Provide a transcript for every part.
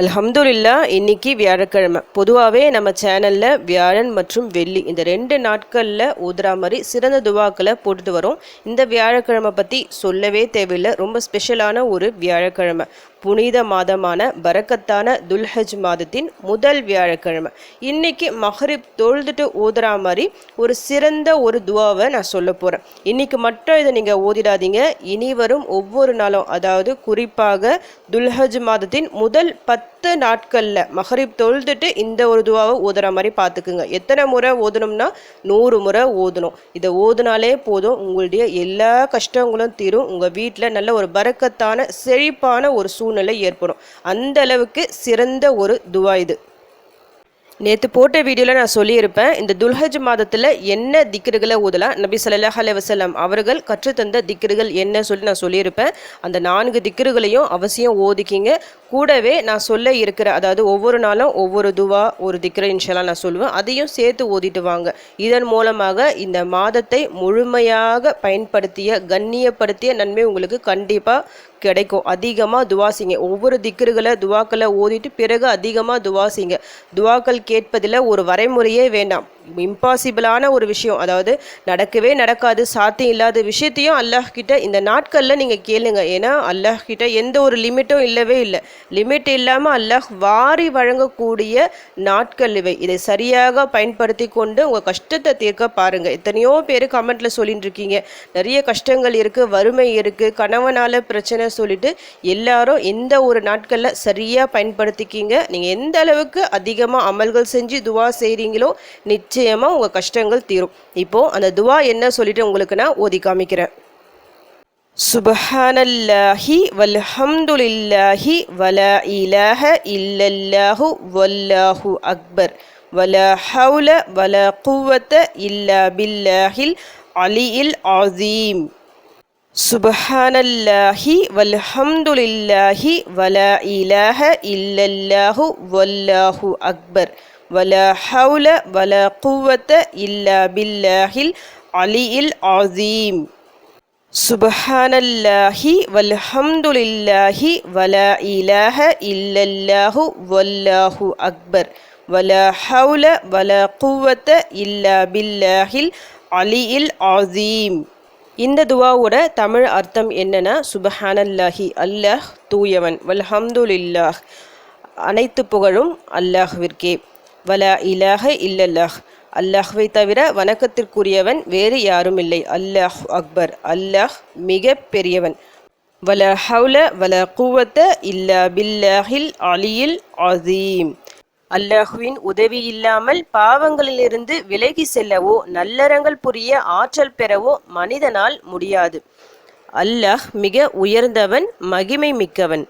அலமதுல்லா இன்னைக்கு வியாழக்கிழமை. பொதுவாகவே நம்ம சேனலில் வியாழன் மற்றும் வெள்ளி இந்த ரெண்டு நாட்களில் ஊதுறா மாதிரி சிறந்த துவாக்களை போட்டுட்டு வரோம். இந்த வியாழக்கிழமை பற்றி சொல்லவே தேவையில்லை. ரொம்ப ஸ்பெஷலான ஒரு வியாழக்கிழமை. புனித மாதமான பரக்கத்தான துல்ஹஜ் மாதத்தின் முதல் வியாழக்கிழமை. இன்னைக்கு மஹரிப் தொழுதுட்டு ஓதுறா மாதிரி ஒரு சிறந்த ஒரு துவாவை நான் சொல்ல போகிறேன் இன்னைக்கு மட்டும் இதை நீங்கள் ஓதிடாதீங்க இனி வரும் ஒவ்வொரு நாளும் அதாவது குறிப்பாக துல்ஹஜ் மாதத்தின் முதல் பத்து நாட்களில் மஹரிப் தொழுதுட்டு இந்த ஒரு துவாவை ஓதுற மாதிரி பார்த்துக்குங்க. எத்தனை முறை ஓதணும்னா நூறு முறை ஓதணும் இதை ஓதுனாலே போதும். உங்களுடைய எல்லா கஷ்டங்களும் தீரும். உங்கள் வீட்டில் நல்ல ஒரு பரக்கத்தான செழிப்பான ஒரு சூழ்நிலை ஏற்படும். அந்த அளவுக்கு சிறந்த ஒரு துவா இது. நேற்று போட்ட வீடியோவில் நான் சொல்லியிருப்பேன் இந்த துல்ஹஜ் மாதத்தில் என்ன திக்ருகளை ஓதலாம் நபி சல்லாஹ் அலைஹி வஸல்லம் அவர்கள் கற்றுத்தந்த திக்ருகள் என்ன சொல்லி நான் சொல்லியிருப்பேன். அந்த நான்கு திக்ருகளையும் அவசியம் ஓதிக்கிங்க. கூடவே நான் சொல்ல இருக்கிற அதாவது ஒவ்வொரு நாளும் ஒவ்வொரு துவா ஒரு திக்ர இன்ஷாலாம் நான் சொல்லுவேன். அதையும் சேர்த்து ஓதிட்டு வாங்க. இதன் மூலமாக இந்த மாதத்தை முழுமையாக பயன்படுத்திய கண்ணியப்படுத்திய நன்மை உங்களுக்கு கண்டிப்பாக கிடைக்கும். அதிகமாக துவா ஒவ்வொரு திக்ருகளை துவாக்களை ஓதிட்டு பிறகு அதிகமாக துவா துவாக்கள் கேட்பதில் ஒரு வரைமுறையே வேண்டாம். இம்பாசிபிளான ஒரு விஷயம். அதாவது நடக்கவே நடக்காது சாத்தியம் இல்லாத விஷயத்தையும் அல்லாஹ் கிட்ட இந்த நாட்களில் நீங்கள் கேளுங்க. ஏன்னா அல்லாஹ் கிட்ட எந்த ஒரு லிமிட்டும் இல்லவே இல்லை. லிமிட் இல்லாமல் அல்லாஹ் வாரி வழங்கக்கூடிய நாட்கள் இவை. இதை சரியாக பயன்படுத்தி கொண்டு உங்கள் கஷ்டத்தை தீர்க்க பாருங்கள் எத்தனையோ பேர் கமெண்ட்டில் சொல்லிட்டு இருக்கீங்க நிறைய கஷ்டங்கள் இருக்குது வறுமை இருக்குது கணவனால் பிரச்சனை சொல்லிட்டு எல்லாரும் எந்த ஒரு நாட்களில் சரியாக பயன்படுத்திக்கிங்க. நீங்கள் எந்த அளவுக்கு அதிகமாக அமல்கள் செஞ்சு துவா செய்கிறீங்களோ நிச்சயம் நிச்சயமாக உங்கள் கஷ்டங்கள் தீரும். இப்போது அந்த துவா என்ன சொல்லிட்டு உங்களுக்கு நான் ஓதி காமிக்கிறேன். சுபஹானல்லாஹி வல்ஹம்துலில்லாஹி வலா இலாஹ இல்லல்லாஹு வல்லாஹு அக்பர். வலா ஹவுல வலா குவத்த இல்லா பில்லாஹில் அலியில் ஆசீம் சுபஹானல்லாஹி வல்ஹம்துலில்லாஹி வலா இலாஹ இல்லல்லாஹு வல்லாஹு அக்பர். வல ஹவுல வல குவத்த இல்லா பில்லாஹில் அலியில் ஆசீம் சுபஹானல்லாஹி வல்ஹம்துலில்லாஹி வலா இலாஹ இல்லல்லாஹு வல்லாஹு அக்பர். வலா ஹவுல வலா குவத்த இல்லா பில்லாஹில் அலியில் ஆசீம் இந்த துவாவோட தமிழ் அர்த்தம் என்னன்னா சுபஹானல்லாஹி அல்லாஹ் தூயவன் வல்ஹம்துலில்லாஹ். அனைத்து புகழும் அல்லாஹ்விற்கே. வலா இலாஹ இல்லல்லாஹ். அல்லாஹ்வை தவிர வணக்கத்திற்குரியவன் வேறு யாரும் இல்லை. அல்லாஹ் அக்பர். அல்லாஹ் மிக பெரியவன். வல ஹவுல வல குவத்த இல்லா பில்லாஹில் அலியில் அசீம் அல்லாஹுவின் உதவி இல்லாமல் பாவங்களிலிருந்து விலகி செல்லவோ நல்லறங்கள் புரிய ஆற்றல் பெறவோ மனிதனால் முடியாது. அல்லாஹ் மிக உயர்ந்தவன் மகிமை மிக்கவன்.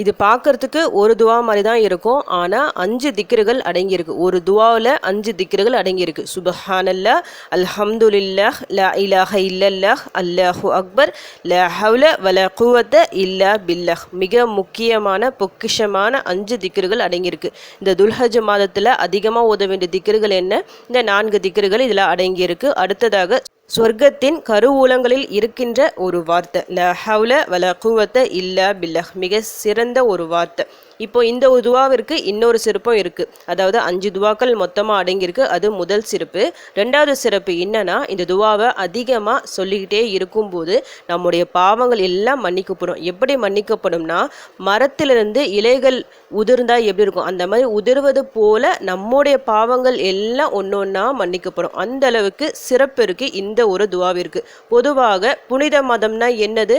இது பார்க்கறதுக்கு ஒரு துவா மாதிரி தான் இருக்கும். ஆனால் அஞ்சு திக்ருகள் அடங்கியிருக்கு. ஒரு துவாவில் அஞ்சு திக்ருகள் அடங்கியிருக்கு. சுபஹானல்லா அல்ஹம்துலில்லாஹ் ல இலாஹ இல்லல்லாஹ் அல்லாஹு அக்பர் ல ஹவுல வல குவத்த இல்லா பில்லாஹ். மிக முக்கியமான பொக்கிஷமான அஞ்சு திக்ருகள் அடங்கியிருக்கு. இந்த துல்ஹஜ் மாதத்தில் அதிகமாக ஓத வேண்டிய திக்ருகள் என்ன? இந்த நான்கு திக்ருகள் இதில் அடங்கியிருக்கு. அடுத்ததாக சொர்க்கத்தின் கருவூலங்களில் இருக்கின்ற ஒரு வார்த்தை. ல ஹவுல வல குவத்த இல்லா பில்லஹ். மிக சிறந்த ஒரு வார்த்தை. இப்போ இந்த துவாவிற்கு இன்னொரு சிறப்பும் இருக்கு. அதாவது அஞ்சு துவாக்கள் மொத்தமாக அடங்கியிருக்கு. அது முதல் சிறப்பு. ரெண்டாவது சிறப்பு என்னன்னா இந்த துவாவை அதிகமாக சொல்லிக்கிட்டே இருக்கும்போது நம்முடைய பாவங்கள் எல்லாம் மன்னிக்கப்படும். எப்படி மன்னிக்கப்படும்னா மரத்திலிருந்து இலைகள் உதிர்ந்தா எப்படி இருக்கும்? அந்த மாதிரி உதிர்வது போல நம்முடைய பாவங்கள் எல்லாம் ஒன்று ஒன்றா மன்னிக்கப்படும். அந்த அளவுக்கு சிறப்பு இருக்கு இந்த ஒரு துவாவிற்கு. பொதுவாக புனித மதம்னா என்னது?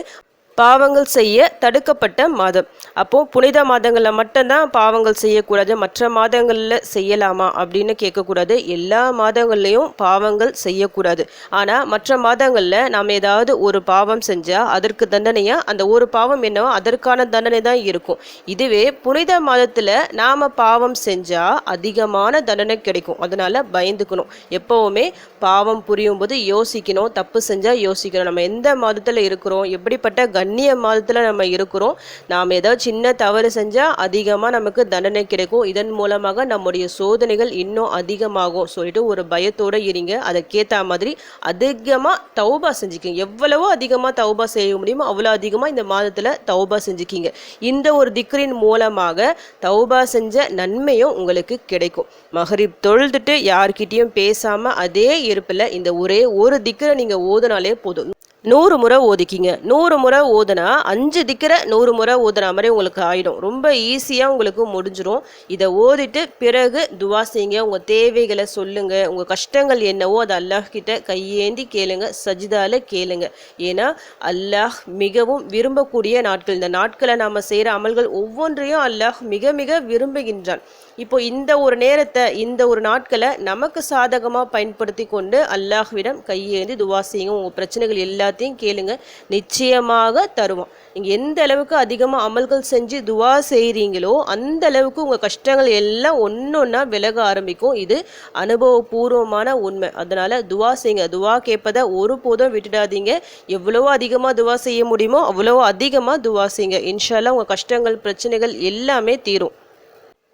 பாவங்கள் செய்ய தடுக்கப்பட்ட மாதம். அப்போது புனித மாதங்களில் மட்டும்தான் பாவங்கள் செய்யக்கூடாது. மற்ற மாதங்களில் செய்யலாமா அப்படின்னு கேட்கக்கூடாது. எல்லா மாதங்கள்லேயும் பாவங்கள் செய்யக்கூடாது. ஆனால் மற்ற மாதங்களில் நாம் ஏதாவது ஒரு பாவம் செஞ்சால் அதற்கு தண்டனையாக அந்த ஒரு பாவம் என்னவோ அதற்கான தண்டனை தான் இருக்கும். இதுவே புனித மாதத்தில் நாம் பாவம் செஞ்சால் அதிகமான தண்டனை கிடைக்கும். அதனால் பயந்துக்கணும். எப்போவுமே பாவம் புரியும் போது யோசிக்கணும். தப்பு செஞ்சால் யோசிக்கணும். நம்ம எந்த மாதத்தில் இருக்கிறோம்? எப்படிப்பட்ட கண்ணிய மாதத்தில் நம்ம இருக்கிறோம். நாம் ஏதாவது சின்ன தவறு செஞ்சால் அதிகமாக நமக்கு தண்டனை கிடைக்கும். இதன் மூலமாக நம்முடைய சோதனைகள் இன்னும் அதிகமாகும். சொல்லிட்டு ஒரு பயத்தோடு இருங்க. அதற்கேற்ற மாதிரி அதிகமாக தௌபா செஞ்சுக்கிங்க. எவ்வளவோ அதிகமாக தௌபா செய்ய முடியுமோ அவ்வளோ அதிகமாக இந்த மாதத்தில் தௌபா செஞ்சுக்கிங்க. இந்த ஒரு திக்ரின் மூலமாக தௌபா செஞ்ச நன்மையும் உங்களுக்கு கிடைக்கும். மஹரிப் தொழுதுட்டு யார்கிட்டயும் பேசாமல் அதே இருப்பில் இந்த ஒரே ஒரு திக்கரை நீங்கள் ஓதுனாலே போதும். நூறு முறை ஓதிக்கிங்க. நூறு முறை ஓதுனா அஞ்சு திக்கிற நூறு முறை ஓதுனா மாதிரி உங்களுக்கு ஆயிடும். ரொம்ப ஈஸியாக உங்களுக்கு முடிஞ்சிடும் இதை ஓதிட்டு பிறகு துவா செய்யுங்க. உங்கள் தேவைகளை சொல்லுங்கள் உங்கள் கஷ்டங்கள் என்னவோ அதை அல்லாஹ்கிட்ட கையேந்தி கேளுங்க. சஜிதால கேளுங்க. ஏன்னா அல்லாஹ் மிகவும் விரும்பக்கூடிய நாட்கள். இந்த நாட்களை நாம் செய்கிற அமல்கள் ஒவ்வொன்றையும் அல்லாஹ் மிக மிக விரும்புகின்றான். இப்போ இந்த ஒரு நேரத்தை இந்த ஒரு நாட்களை நமக்கு சாதகமாக பயன்படுத்தி கொண்டு அல்லாஹ்விடம் கையேந்தி துவா செய்யுங்க. உங்கள் பிரச்சனைகள் எல்லாத்தையும் எல்லாத்தையும் கேளுங்க. நிச்சயமாக தருவான். நீங்கள் எந்த அளவுக்கு அதிகமாக அமல்கள் செஞ்சு துவா செய்கிறீங்களோ அந்த அளவுக்கு உங்கள் கஷ்டங்கள் எல்லாம் ஒன்று ஒன்றா விலக ஆரம்பிக்கும். இது அனுபவபூர்வமான உண்மை. அதனால் துவா செய்யுங்க துவா கேட்பதை ஒருபோதும் விட்டுடாதீங்க. எவ்வளவோ அதிகமாக துவா செய்ய முடியுமோ அவ்வளவோ அதிகமாக துவா செய்யுங்க இன்ஷால்லாம் உங்கள் கஷ்டங்கள் பிரச்சனைகள் எல்லாமே தீரும்.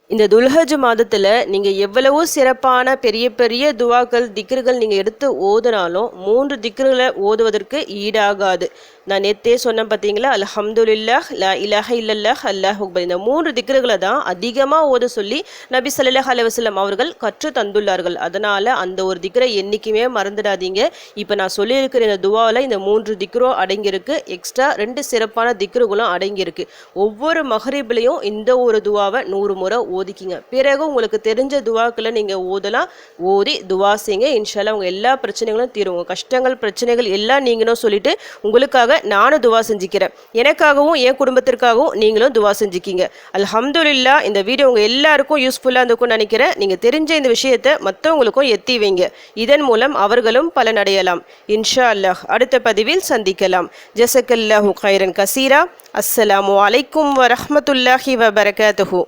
இந்த துல்ஹஜ் மாதத்தில் நீங்கள் எவ்வளவோ சிறப்பான பெரிய பெரிய துவாக்கள் திக்ருகள் நீங்கள் எடுத்து ஓதுனாலும் மூன்று திக்ருகளை ஓதுவதற்கு ஈடாகாது. நான் நேத்தே சொன்னேன் பார்த்தீங்களா அல்ஹம்துலில்லாஹ் லா இலஹ இல்லல்லாஹ் அல்லாஹ் அக்பர். இந்த மூன்று திக்ருகளை தான் அதிகமாக ஓத சொல்லி நபி சல்லாஹ் அலுவலம் அவர்கள் கற்று தந்துள்ளார்கள். அதனால் அந்த ஒரு திக்ரை என்றைக்குமே மறந்துடாதீங்க. இப்போ நான் சொல்லியிருக்கிற இந்த துவாவில் இந்த மூன்று திக்ரோ அடங்கியிருக்கு. எக்ஸ்ட்ரா ரெண்டு சிறப்பான திக்ருகளும் அடங்கியிருக்கு. ஒவ்வொரு மஹரீப்லேயும் இந்த ஒரு துவாவை நூறு முறை ஓதிக்கிங்க. பிறகு உங்களுக்கு தெரிஞ்ச துவாக்களை நீங்கள் ஓதலாம். ஓதி துவா செய்யுங்க இன்ஷால்லா உங்கள் எல்லா பிரச்சனைகளும் தீரும் உங்கள் கஷ்டங்கள் பிரச்சனைகள் எல்லாம் நீங்களும் சொல்லிட்டு உங்களுக்காக நானும் துவா செஞ்சுக்கிறேன். எனக்காகவும் என் குடும்பத்திற்காகவும் நீங்களும் துவா செஞ்சுக்கிங்க. அல்ஹம்துல்லா இந்த வீடியோ உங்கள் எல்லாருக்கும் யூஸ்ஃபுல்லாக இருந்திருக்கும்னு நினைக்கிறேன். நீங்கள் தெரிஞ்ச இந்த விஷயத்தை மற்றவங்களுக்கும் எத்தி வைங்க. இதன் மூலம் அவர்களும் பலனடையலாம். இன்ஷா அல்லாஹ் அடுத்த பதிவில் சந்திக்கலாம். ஜசக்கல்லாஹு கைரன் கசீரா. அஸ்ஸலாமு அலைக்கும் வரஹ்மத்துல்லாஹி வபரகாத்துஹு.